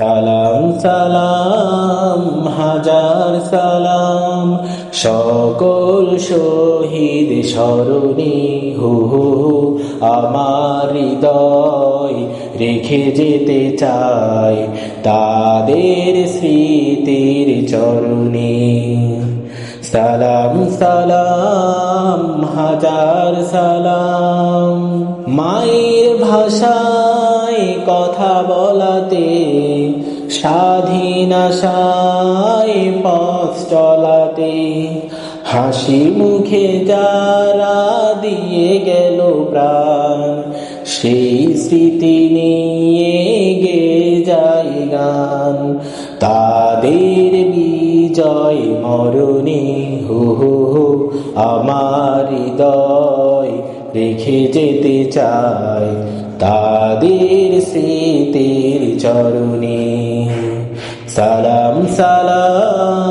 সালাম সালাম, হাজার সালাম। সকল শহীদ স্মরণে হু আমার হৃদয় রেখে যেতে চাই তাদের স্মৃতির চরণে। সালাম সালাম, হাজার সালাম। মায়ের ভাষায় কথা বলাতে স্বাধীন পথ চলাতে হাসি মুখে যারা দিয়ে গেল প্রাণ, সেই স্মৃতি নিয়ে গে যাই গান। তাদের বিজয় মরণে হু হু হু, আমার হৃদয় রেখে যেতে চাই তাদের স্মৃতির চরণে সালাম সালাম।